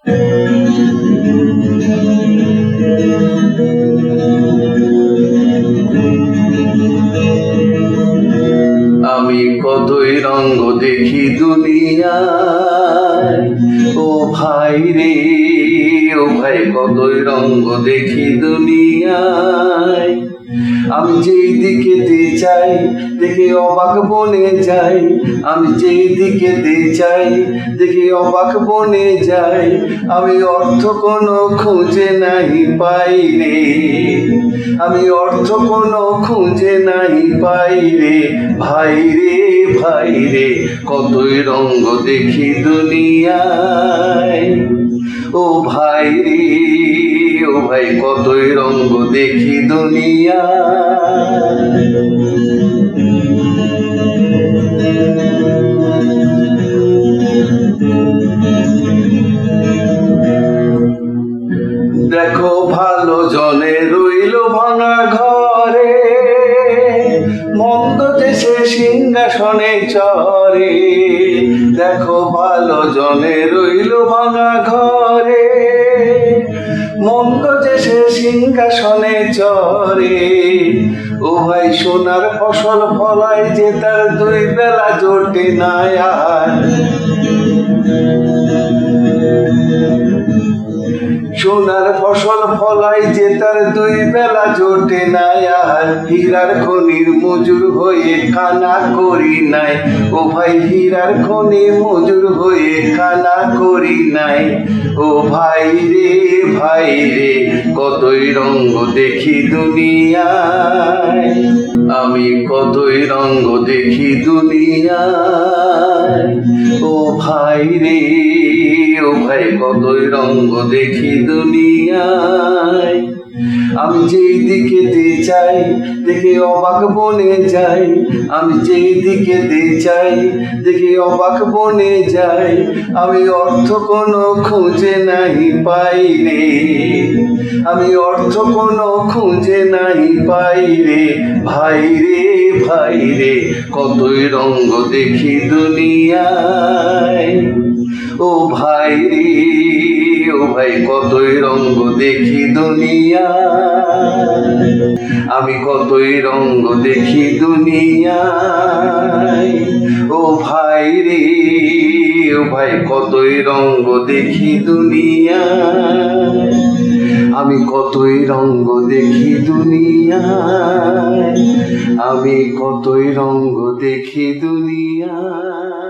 আমি কতই রঙ্গ দেখি দুনিয়ায় ও ভাই রে। ও ভাই, কতই রঙ্গ দেখি দুনিয়ায়। আমি যেই দিকে তে চাই দেখে অবাক বনে যাই। আমি যেই দিকে তে চাই দেখে অবাক বনে যাই। আমি অর্থ কোনো খুঁজে নাই পাই রে। আমি অর্থ কোনো খুঁজে নাই পাই রে। ভাই রে ভাই রে, কতই রঙ্গ দেখি দুনিয়ায়। ও ভাই ও ভাই, কতই রঙ্গ দেখি দুনিয়া। দেখো ভালো জনে রইল ভাঙা ঘরে, মন্দ দেশে সিংহাসনে চরে। দেখো ভালো জনে রইল ভাঙা ঘরে। ও ভাই সোনার ফসল ফলায় যে তার দুই বেলা জোটে না আর সোনার ফসল ফলাই যে তার দুই বেলা জোটে নাই আর হীরার খনির মজুর হয়ে কানা করি নাই। ও ভাই হীরার খনি মজুর হয়ে কানা করি নাই। ও ভাই রে ভাই রে কতই রঙ্গ দেখি দুনিয়ায়? আমি কতই রঙ্গ দেখি দুনিয়ায়? ও ভাই রে, ও ভাই, কতই রঙ্গ দেখি দুনিয়ায়? আমি যেই দিকে তে চাই দেখে অবাক বনে যাই। আমি যেই দিকে তে চাই দেখে অবাক বনে যাই। আমি অর্থ কোনো খুঁজে নাই পাই রে। আমি অর্থ কোনো খুঁজে নাই পাই রে। ভাই রে ভাই রে, কতই রঙ্গ দেখি দুনিয়ায়। ও ভাই রে ভাই, কতই রঙ্গ দেখি দুনিয়ায় আমি কতই রঙ্গ দেখি দুনিয়ায়। ও ভাই রে, ও ভাই, কতই রঙ্গ দেখি দুনিয়ায়। আমি কতই রঙ্গ দেখি দুনিয়ায়। আমি কতই রঙ্গ দেখি দুনিয়ায়।